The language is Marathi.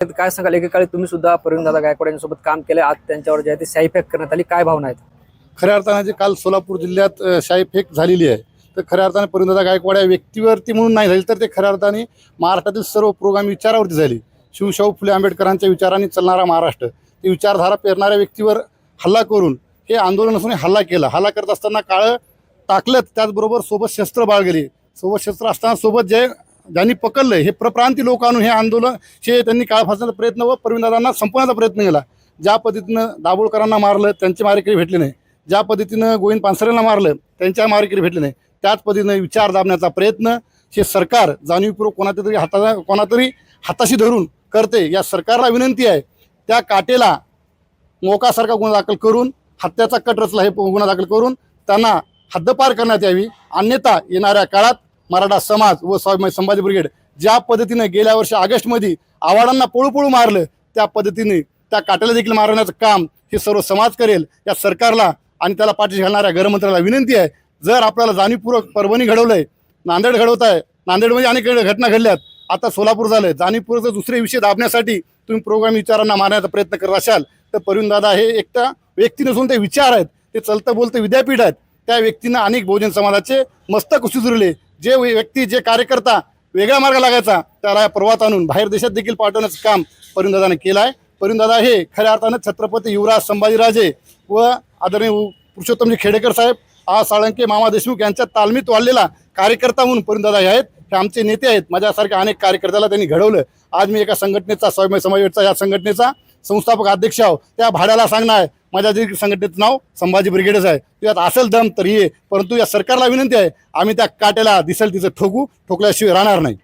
काय सांगाल? एकेकाळी तुम्ही सुद्धा दादा गायकवाड यांच्यासोबत काम केलं आज त्यांच्यावर जे आहे ते शाही फेक करण्यात आली. काय भावना आहेत? खऱ्या अर्थाने जे काल सोलापूर जिल्ह्यात शाही फेक झालेली आहे तर खऱ्या अर्थाने परिंदादा गायकवाड या व्यक्तीवरती म्हणून नाही झाली तर ते खऱ्या अर्थाने महाराष्ट्रातील सर्व पुरोगामी विचारावरती झाली. शिवशाहू फुले आंबेडकरांच्या विचाराने चालणारा महाराष्ट्र ते विचारधारा पेरणाऱ्या व्यक्तीवर हल्ला करून हे आंदोलन असून हल्ला केला. हल्ला करत असताना काळं टाकलं त्याचबरोबर सोबत शस्त्र बाळगली. सोबत शस्त्र असताना सोबत जे ज्यांनी पकडलं हे प्रप्रांती लोक आणून हे आंदोलन हे त्यांनी काळ फासण्याचा प्रयत्न व प्रवीणदादांना संपवण्याचा प्रयत्न केला. ज्या पद्धतीनं दाभोळकरांना मारलं त्यांची मारेकरी भेटली नाही. ज्या पद्धतीनं गोविंद पानसरेंना मारलं त्यांच्या मारेकरी भेटली नाही. त्याच पद्धतीनं विचार दाबण्याचा प्रयत्न हे सरकार जाणीवपूर्वक कोणाच्या तरी हाता कोणातरी हाताशी धरून करते या सरकारला विनंती आहे. त्या काटेला मोकासारखा गुन्हा दाखल करून हत्याचा कट रचला हे गुन्हा दाखल करून त्यांना हद्दपार करण्यात यावी. अन्यथा येणाऱ्या काळात मराठा समाज व स्वाभिमान संभाजी ब्रिगेड ज्या पद्धतीने गेल्या वर्षी ऑगस्टमध्ये आव्हाडांना पळू पळू मारलं त्या पद्धतीने त्या काट्याला देखील मारण्याचं काम हे सर्व समाज करेल. या सरकारला आणि त्याला पाठीशी घालणाऱ्या गृहमंत्र्याला विनंती आहे जर आपल्याला जाणीवपूर्वक परभणी घडवलंय नांदेड घडवत आहे नांदेडमध्ये अनेक घटना घडल्यात आता सोलापूर झालंय. जाणीवपूर्वक दुसरे विषय दाबण्यासाठी तुम्ही प्रोग्राम विचारांना मारण्याचा प्रयत्न करत असाल तर दादा हे एकटा व्यक्ती नसून ते विचार आहेत ते चलतं बोलतं विद्यापीठ आहेत. त्या व्यक्तींना अनेक बहुजन समाजाचे मस्तक सुचरले जे व्यक्ती जे कार्यकर्ता वेगळा मार्ग लागायचा त्याला या आणून बाहेर देशात देखील पाठवण्याचं काम परिंदादाने केलं आहे परिंदादा हे खऱ्या अर्थानं छत्रपती युवराज संभाजीराजे व आदरणीय उ- पुरुषोत्तमजी खेडेकर साहेब आ. साळंके मामा देशमुख यांच्या तालमीत वाढलेला कार्यकर्ता म्हणून परिंदादा हे आहेत. हे आमचे नेते आहेत. माझ्यासारख्या अनेक कार्यकर्त्याला त्यांनी घडवलं. आज मी एका संघटनेचा स्वाभिमान समाजचा या संघटनेचा संस्थापक अध्यक्ष आहो. त्या भाड्याला सांगणार आहे. माझ्या जे संघटनेचं नाव संभाजी ब्रिगेडच आहे. यात असेल दम तर ये परंतु या सरकारला विनंती आहे आम्ही त्या काट्याला दिसेल तिचं ठोकू ठोकल्याशिवाय राहणार नाही.